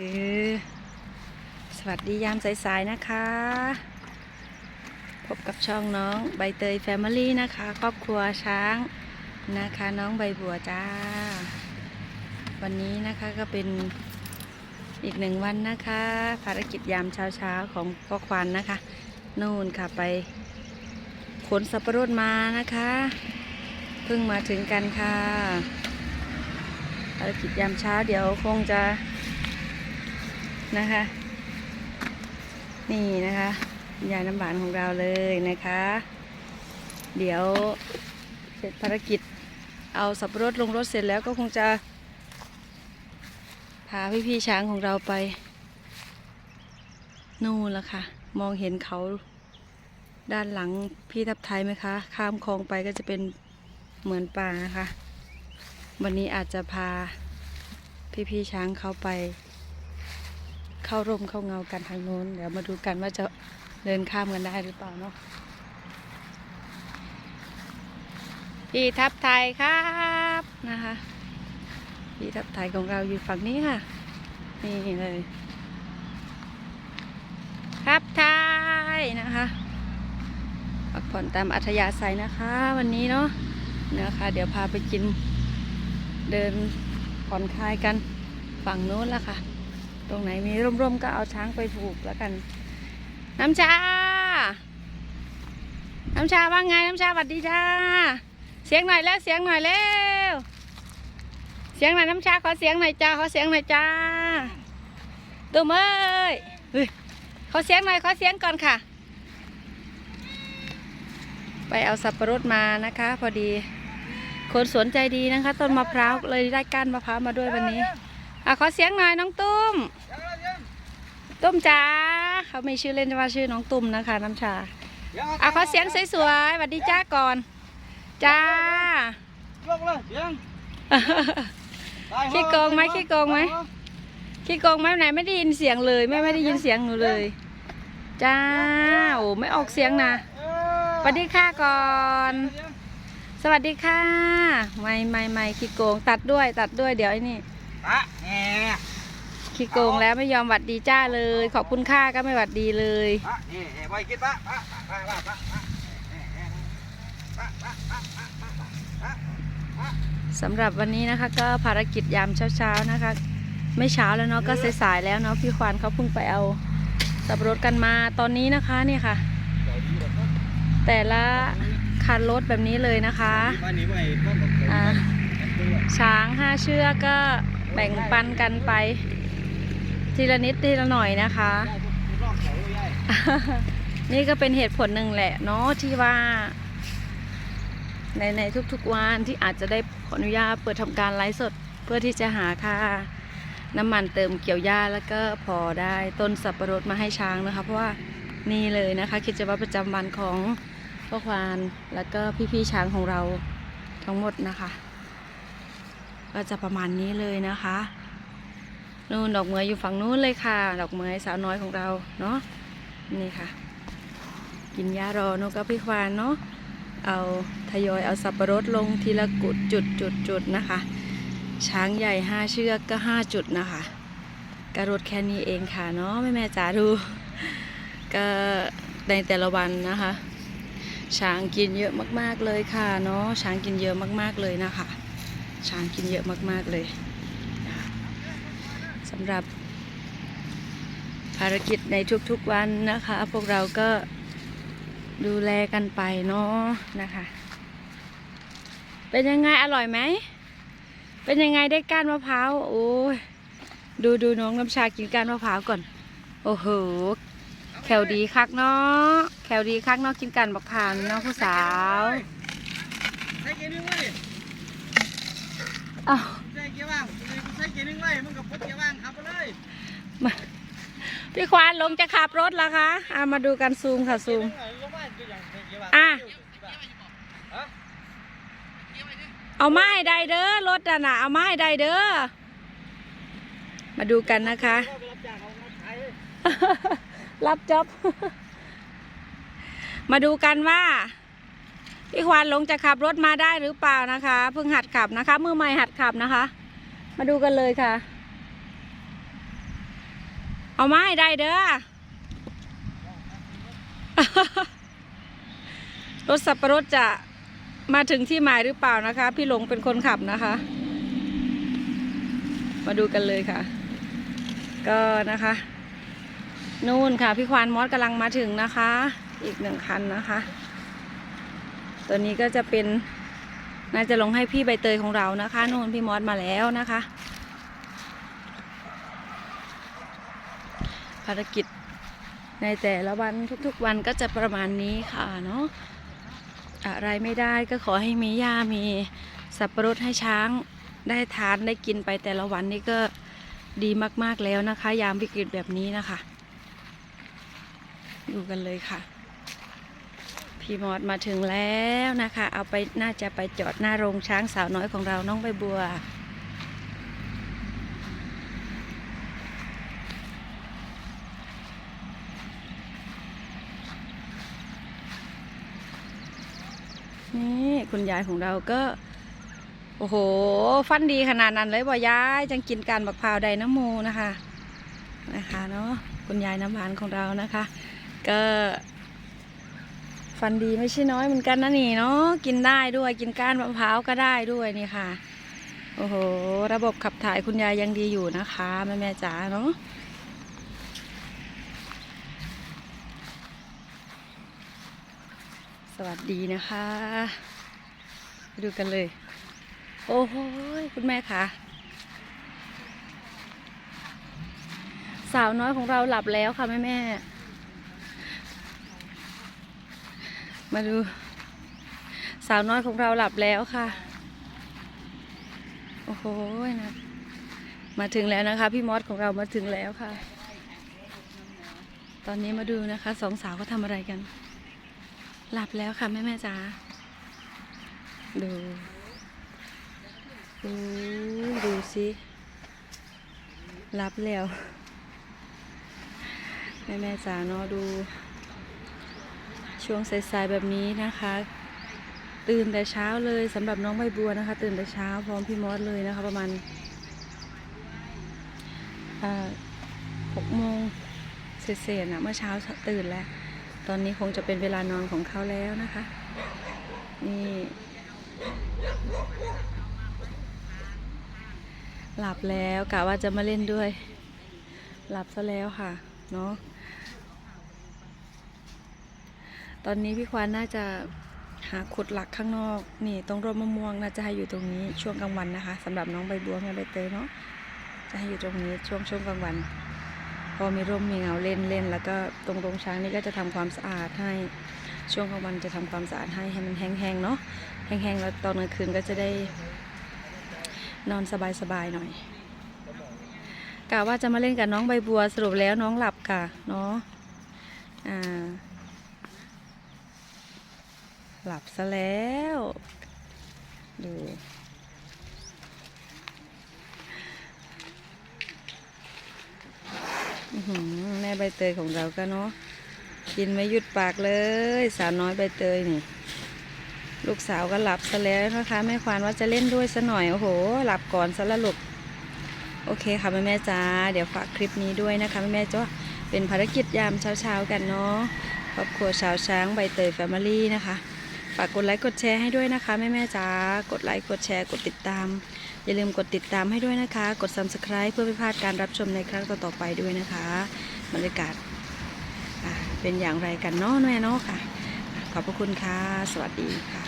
คือสวัสดียามสายๆนะคะ พบกับช่องน้องใบเตยแฟมิลี่นะคะ ครอบครัวช้างนะคะน้องใบบัวจ้า วันนี้นะคะก็เป็นอีกหนึ่งวันนะคะ ภารกิจยามเช้าๆของพ่อควันนะคะ นู่นค่ะไปขนสับปะรดมานะคะ เพิ่งมาถึงกันค่ะ ภารกิจยามเช้าเดี๋ยวคงจะ นะคะ นี่นะคะยายน้ำหวานของเราเลยนะคะ เดี๋ยวเสร็จภารกิจเอาสับปะรดลงรถเสร็จแล้วก็คงจะ พาพี่พี่ๆช้างของเราไป นู่นละค่ะ มองเห็นเขาด้านหลังพี่ทับไทยไหมคะ ข้ามคลองไปก็จะเป็นเหมือนป่านะคะ วันนี้อาจจะพาพี่พี่ๆช้างเขาไป เข้าร่มเข้าเงากันทางโน้น เดี๋ยวมาดูกันว่าจะเดินข้ามกันได้หรือเปล่าเนาะพี่ทับไทยครับนะคะพี่ทับไทยของเราอยู่ฝั่งนี้ค่ะ นี่เลยทับไทยนะคะพักผ่อนตามอัธยาศัยนะคะ วันนี้เนาะนะคะ เดี๋ยวพาไปกินเดินผ่อนคลายกันฝั่งโน้นละค่ะ ตรงไหนมีร่มๆก็เอาช้างไปผูกแล้วกัน น้ำชา น้ำชาว่าไงน้ำชาสวัสดีจ้า เสียงหน่อยแล้วเสียงหน่อยเร็วเสียงหน่อยน้ำชาขอเสียงหน่อยจ้าขอเสียงหน่อยจ้าตุ้มเอ้ยเฮ้ขอเสียงหน่อยขอเสียงก่อนค่ะ ไปเอาสับปะรดมานะคะ พอดี คนสวนใจดีนะคะ ต้นมะพร้าวเลยได้ก้านมะพร้าวมาด้วยวันนี้อะขอเสียงหน่อยน้องตุ้ ม ตุ้มจ๋าเขาไม่ชื่อเล่นว่าชื่อน้องตุ้มนะคะ น้ำชาอะขอเสียงสวยๆสวัสดีจ้าก่อน จ้ายกเลยเสียงขี้โกงไหมขี้โกงไหมขี้โกงไหมไหนไม่ได้ยินเสียงเลยแม่ไม่ได้ยินเสียงหนูเลย จ้าโอ้ไม่ออกเสียงนะสวัสดีค่ะก่อน สวัสดีค่ะ ไม่ไม่ไม่ขี้โกงตัดด้วยตัดด้วยเดี๋ยวไอ้นี่ปะแหม ขี้โกงแล้วไม่ยอมหวัดดีจ้าเลย ขอบคุณค่าก็ไม่หวัดดีเลยปะนี่ไว้กินปะปะปะปะปะปะปะปะปะปะสำหรับวันนี้นะคะ ก็ภารกิจยามเช้าๆนะคะ ไม่เช้าแล้วเนาะก็สายๆแล้วเนาะพี่ควานเขาเพิ่งไปเอาสับรถกันมาตอนนี้นะคะเนี่ยค่ะ แต่ละคันรถแบบนี้เลยนะคะอ่าช้างห้าเชือกก็แบ่งปันกันไป ทีละนิดทีละหน่อยนะคะรอบเขาใหญ่นี่ก็เป็นเหตุผลหนึ่งแหละเนาะที่ว่า ในในทุกๆวันที่อาจจะได้ขออนุญาตเปิดทำการไลฟ์สดเพื่อที่จะหาค่าน้ำมันเติมเกี่ยวหญ้าแล้วก็พอได้ต้นสับปะรดมาให้ช้างนะคะ เพราะว่านี่เลยนะคะกิจวัตรประจำวันของพ่อควานแล้วก็พี่ๆช้างของเราทั้งหมดนะคะ ก็จะประมาณนี้เลยนะคะ นู่นดอกเมยอยู่ฝั่งนู้นเลยค่ะ ดอกเมยสาวน้อยของเราเนาะนี่ค่ะ กินยารอนุกับพี่ควานเนาะเอาทยอยเอาสับปะรดลงทีละกุดจุดจุดจุดนะคะ ช้างใหญ่ห้าเชือกก็ห้าจุดนะคะกระรดแค่นี้เองค่ะเนาะแม่แม่จ๋าดูก็ในแต่ละวันนะคะ ช้างกินเยอะมากๆเลยค่ะเนาะช้างกินเยอะมากๆเลยนะคะ ช้างกินเยอะมากๆเลย สำหรับภารกิจในทุกๆวันนะคะ พวกเราก็ดูแลกันไปเนาะนะคะ เป็นยังไงอร่อยไหม เป็นยังไงได้ก้านมะพร้าวโอ้ยดูดูน้องน้ำชากินก้านมะพร้าวก่อน โอ้โหแขวดีคักเนาะแขวดีคักเนาะกินกันบักพร้าวนี่เนาะผู้สาวใส่เกียร์นึงไว้อ้าวใส่เกียร์ว่างใส่เกียร์นึงไว้มึงกับพุทเกียร์ว่างขับไปเลยพี่ควานลงจะขับรถแล้วคะอะมาดูกันซูมค่ะซูม อะ เอาไม้ใดเด้อรถน่ะนะเอาไม้ใดเด้อ มาดูกันนะคะ รับจ็อบ มาดูกันว่าพี่ควานลงจะขับรถมาได้หรือเปล่านะคะ เพิ่งหัดขับนะคะ มือใหม่หัดขับนะคะ มาดูกันเลยค่ะ เอามาให้ได้เด้อ รถสับปะรดจะมาถึงที่หมายหรือเปล่านะคะ พี่หลงเป็นคนขับนะคะ มาดูกันเลยค่ะ ก็นะคะ นู่นค่ะ พี่ควานมอสกำลังมาถึงนะคะ อีกหนึ่งคันนะคะ ตัวนี้ก็จะเป็น น่าจะลงให้พี่ใบเตยของเรานะคะนู่นพี่มอสมาแล้วนะคะ ภารกิจในแต่ละวันทุกๆวันก็จะประมาณนี้ค่ะเนาะอะไรไม่ได้ก็ขอให้มีหญ้ามีสับปะรดให้ช้างได้ทานได้กินไปแต่ละวันนี่ก็ดีมากๆแล้วนะคะ ยามวิกฤตแบบนี้นะคะ ดูกันเลยค่ะ พี่มอดมาถึงแล้วนะคะ เอาไปน่าจะไปจอดหน้าโรงช้างสาวน้อยของเราน้องใบบัว นี่คุณยายของเราก็ โอ้โห ฟันดีขนาดนั้นเลยบ่ยายจังกินการบักพาวไดน้ำมูนะคะ นะคะเนาะคุณยายน้ำหวานของเรานะคะ ก็ ฟันดีไม่ใช่น้อยเหมือนกันนะนี่เนาะกินได้ด้วยกินก้านมะพร้าวก็ได้ด้วยนี่ค่ะ โอ้โห ระบบขับถ่ายคุณยายยังดีอยู่นะคะแม่แม่จ๋าเนาะสวัสดีนะคะไปดูกันเลย โอ้โหคุณแม่คะสาวน้อยของเราหลับแล้วค่ะแม่แม่ๆ มาดู สาวน้อยของเราหลับแล้วค่ะ โอ้โหนะ มาถึงแล้วนะคะ พี่มอสของเรามาถึงแล้วค่ะ ตอนนี้มาดูนะคะสองสาวเขาทำอะไรกัน หลับแล้วค่ะ แม่แม่จ๋าดูดูดูสิรับแล้ว แม่แม่จ๋าเนาะดู ช่วงสายๆแบบนี้นะคะ ตื่นแต่เช้าเลยสำหรับน้องใบบัวนะคะ ตื่นแต่เช้าพร้อมพี่มอสเลยนะคะ ประมาณหกโมงเศษๆนะเมื่อเช้าตื่นแล้ว ตอนนี้คงจะเป็นเวลานอนของเขาแล้วนะคะ นี่หลับแล้วกะว่าจะมาเล่นด้วย หลับซะแล้วค่ะ เนาะ ตอนนี้พี่ควานน่าจะหาขุดหลักข้างนอก นี่ตรงร่มมะม่วงน่าจะให้อยู่ตรงนี้ช่วงกลางวันนะคะสำหรับน้องใบบัวแม่ใบเตยเนาะจะให้อยู่ตรงนี้ช่วงช่วงกลางวัน พอมีร่มมีเงาเล่นเล่นแล้วก็ตรงโรงช้างนี่ก็จะทำความสะอาดให้ช่วงกลางวันจะทำความสะอาดให้ให้มันแห้งๆเนาะแห้งๆแล้วตอนกลางคืนก็จะได้ นอนสบายๆหน่อยกะว่าจะมาเล่นกับน้องใบบัวสรุปแล้วน้องหลับค่ะเนาะอ่า หลับซะแล้ว ดู แม่ใบเตยของเราก็เนาะ กินไม่หยุดปากเลย สาวน้อยใบเตยนี่ ลูกสาวก็หลับซะแล้วนะคะ แม่ควานว่าจะเล่นด้วยซะหน่อย โอ้โห หลับก่อนซะละลูกโอเคค่ะแม่แม่จ้า เดี๋ยวฝากคลิปนี้ด้วยนะคะแม่แม่จ้าเป็นภารกิจยามเช้าๆกันเนาะครอบครัวชาวช้างใบเตยแฟมิลี่นะคะ ฝากกดไลค์กดแชร์ให้ด้วยนะคะแม่แม่จ๋ากดไลค์กดแชร์กดติดตาม อย่าลืมกดติดตามให้ด้วยนะคะ กด subscribe เพื่อไม่พลาดการรับชมในครั้งต่อๆไปด้วยนะคะบรรยากาศเป็นอย่างไรกันเนาะแม่เนาะค่ะ ขอบพระคุณค่ะ สวัสดีค่ะ